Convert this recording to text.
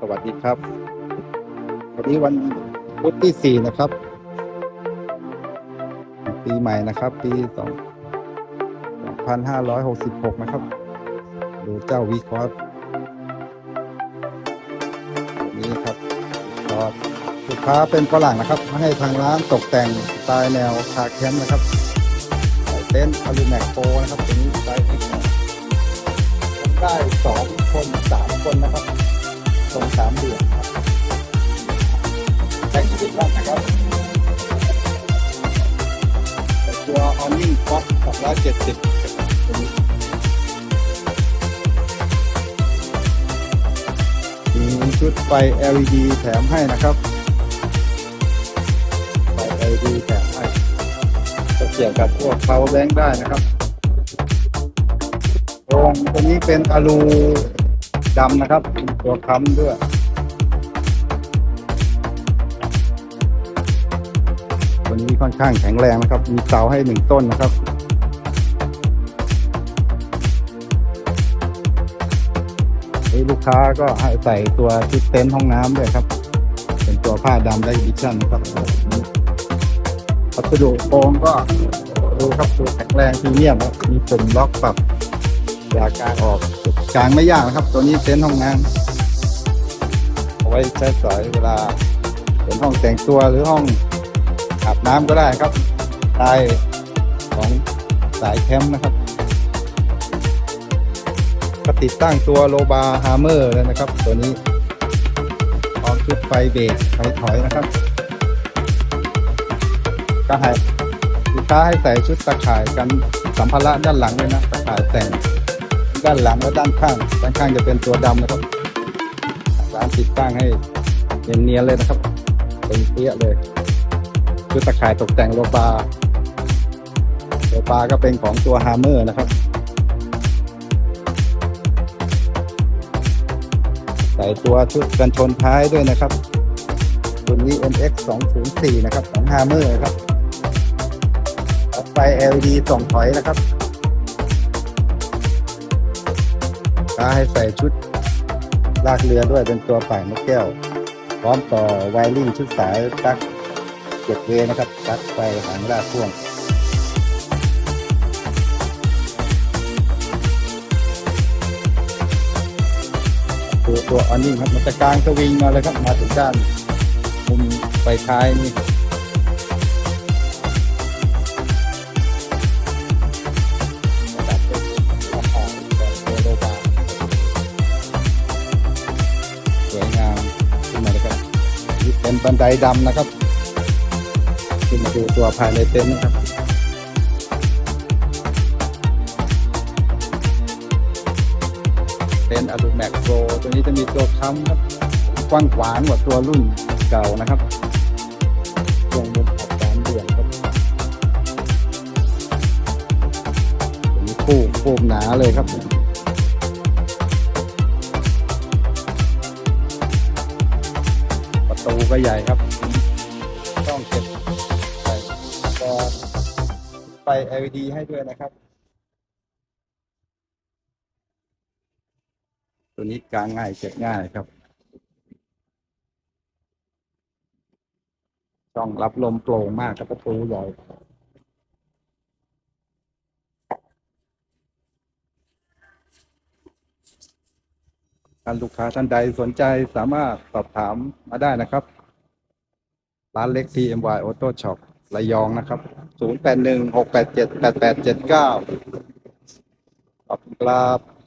สวัสดีครับ วันนี้วันพุธที่สี่นะครับ ปีใหม่นะครับ ปีสองพันห้าร้อยหกสิบหกนะครับ ดูเจ้าวีคอร์สนี้ครับคอร์สลูกค้าเป็นฝรั่งนะครับมาให้ทางร้านตกแต่งสไตล์แนวคาแคมป์นะครับใส่เต็นท์อลูแมกโปนะครับตัวนี้ไซส์ได้สองคนสามคนนะครับ ตรงสามเดือนครับแท็กซี่บ้นนะครับตัวออนนิ่งฟ็อกสองร้อยเจ็ดสิบมีชุดไฟ LED แถมให้นะครับ ไฟ LED แถมให้จะเกี่ยวกับพวก power bank ได้นะครับโรงตัวนี้เป็นอะลู ดำนะครับ ตัวค้ำด้วยตัวนี้ค่อนข้างแข็งแรงนะครับ มีเสาให้หนึ่งต้นนะครับนี่ลูกค้าก็ให้ใส่ตัวชุดเต็นท์ห้องน้ำด้วยครับ เป็นตัวผ้าดำได้ดิชั่นนะครับวัสดุโครงก็ดูครับตัวแข็งแรงพรีเมียมครับมีปุ่มล็อกปรับยากกางออก กลางไม่ยากนะครับ ตัวนี้เต็นท์ห้องน้ำเอาไว้ใช้สอยเวลาเป็นห้องแต่งตัวหรือห้องอาบน้ำก็ได้ครับสไตล์ของสายแคมป์นะครับก็ติดตั้งตัวโลบาฮาร์เมอร์เลยนะครับ ตัวนี้พร้อมชุดไฟเบรกไฟถอยนะครับ ก็ให้ลูกค้าให้ใส่ชุดตะข่ายกันสัมภาระด้านหลังเลยนะตะข่ายแต่ง ด้านหลังและด้านข้าง ด้านข้างจะเป็นตัวดำนะครับร้านติดตั้งให้เนียนๆเลยนะครับเป็นเปี้ยเลยคือตะข่ายตกแต่งโลบาโลบาก็เป็นของตัวฮาร์เมอร์นะครับ ใส่ตัวชุดกันชนท้ายด้วยนะครับตัวนี้ MX 204นะครับของฮาร์เมอร์ครับไฟ LED ส่องถอยนะครับ ค้าให้ใส่ชุดลากเรือด้วยเป็นตัวป่ายนกแก้ว พร้อมต่อไวริ่งชุดสายปลั๊กเจ็ดเวนะครับปลั๊กไฟหางลากพ่วงตัวตัวออนนิ่งครับมันจะกลางสวิงมาเลยครับมาถึงด้านมุมไฟท้ายนี่ เป็นบันไดดำนะครับขึ้นมาดูตัวภายในเต็นท์นะครับเต็นท์อลูแม็กโปรตัวนี้จะมีตัวค้ำครับกว้างขวางกว่าตัวรุ่นเก่านะครับตรงมุมขอบสามเหลี่ยมครับตัวนี้คู่คู่หนาเลยครับ ตูก็ใหญ่ครับ ต้องเก็บใส่ตัวไฟ LED ให้ด้วยนะครับ ตัวนี้กางง่ายเก็บง่ายครับช่องรับลมโปร่งมากกับประตูใหญ่ ท่านลูกค้าท่านใดสนใจสามารถสอบถามมาได้นะครับ ร้านเล็ก TMY Auto Shop ระยองนะครับ 081 687 8879ขอบคุณครับ